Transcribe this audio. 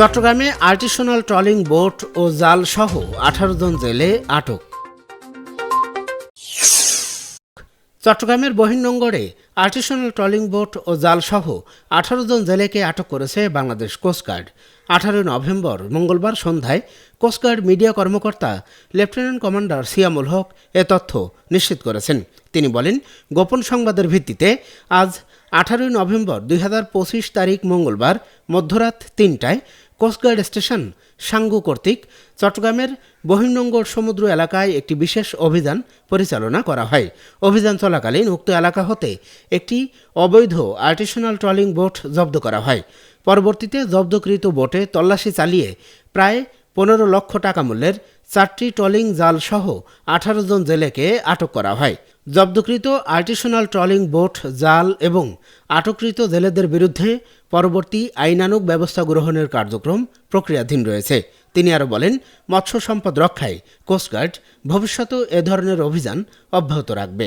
চট্টগ্রামে আর্টিসোনাল trolling boat ও জাল সহ আঠারো জন জেলে আটক। চট্টগ্রামের বহির্নঙ্গরে আর্টিসোনাল ট্রলিং বোট ও জাল সহ আঠারো জন জেলেকে আটক করেছে বাংলাদেশ কোস্টগার্ড আঠারোই নভেম্বর মঙ্গলবার সন্ধ্যায় কোস্টগার্ড মিডিয়া কর্মকর্তা লেফটেন্যান্ট কমান্ডার সিয়ামুল হক এ তথ্য নিশ্চিত করেছেন। তিনি বলেন, গোপন সংবাদের ভিত্তিতে আজ আঠারোই নভেম্বর দুই হাজার পঁচিশ তারিখ মঙ্গলবার মধ্যরাত তিনটায় কোস্টগার্ড স্টেশন, সাঙ্গু কর্তৃক চট্টগ্রামের বহির্নঙ্গর সমুদ্র এলাকায় একটি বিশেষ অভিযান পরিচালনা করা হয়। অভিযান চলাকালীন উক্ত এলাকা হতে একটি অবৈধ আর্টিশনাল ট্রলিং বোট জব্দ করা হয়। পরবর্তীতে জব্দকৃত বোটে তল্লাশি চালিয়ে প্রায় পনেরো লক্ষ টাকা মূল্যের চারটি ট্রলিং জাল সহ আঠারো জন জেলেকে আটক করা হয়। জব্দকৃত আর্টিসোনাল ট্রলিং বোট, জাল এবং আটককৃত জেলেদের বিরুদ্ধে পরবর্তী আইনানুগ ব্যবস্থা গ্রহণের কার্যক্রম প্রক্রিয়াধীন রয়েছে। তিনি আরও বলেন, মৎস্য সম্পদ রক্ষায় কোস্টগার্ড ভবিষ্যতেও এ ধরনের অভিযান অব্যাহত রাখবে।